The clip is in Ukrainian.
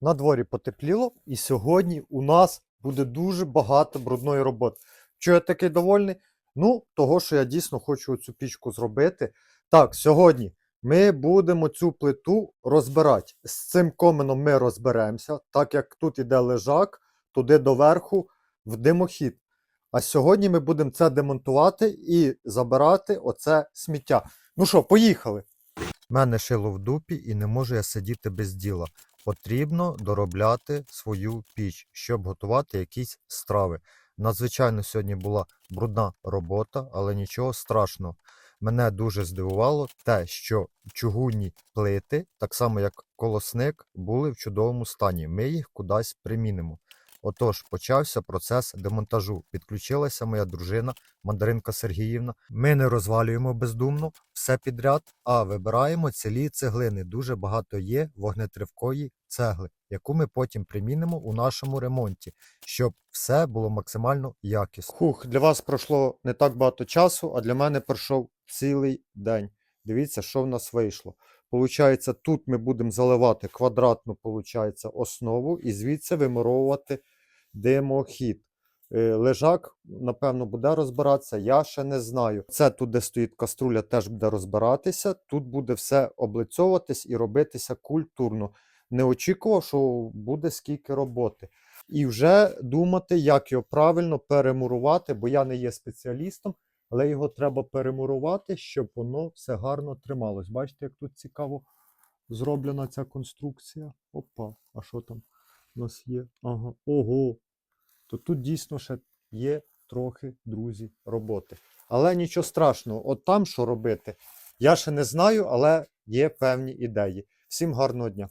На дворі потепліло, і сьогодні у нас буде дуже багато брудної роботи. Чого я такий довольний? Ну, того, що я дійсно хочу цю пічку зробити. Так, сьогодні ми будемо цю плиту розбирати. З цим коменом ми розберемося, так як тут іде лежак, туди доверху в димохід. А сьогодні ми будемо це демонтувати і забирати оце сміття. Ну що, поїхали. Мене шило в дупі і не можу я сидіти без діла. Потрібно доробляти свою піч, щоб готувати якісь страви. Надзвичайно сьогодні була брудна робота, але нічого страшного. Мене дуже здивувало те, що чугунні плити, так само як колосник, були в чудовому стані. Ми їх кудись примінимо. Отож, почався процес демонтажу. Підключилася моя дружина, мандаринка Сергіївна. Ми не розвалюємо бездумно все підряд, а вибираємо цілі цеглини. Дуже багато є вогнетривкої цегли, яку ми потім примінимо у нашому ремонті, щоб все було максимально якісно. Хух, для вас пройшло не так багато часу, а для мене пройшов цілий день. Дивіться, що в нас вийшло. Получається, тут ми будемо заливати квадратну получається, основу і звідси вимуровувати димохід. Е, Лежак, напевно, буде розбиратися, я ще не знаю. Це тут, де стоїть каструля, теж буде розбиратися. Тут буде все облицьовуватись і робитися культурно. Не очікував, що буде скільки роботи. І вже думати, як його правильно перемурувати, бо я не є спеціалістом, але його треба перемурувати, щоб воно все гарно трималось. Бачите, як тут цікаво зроблена ця конструкція. Опа, а що там у нас є? Ага, ого. То тут дійсно ще є трохи, друзі, роботи. Але нічого страшного, от там що робити, я ще не знаю, але є певні ідеї. Всім гарного дня!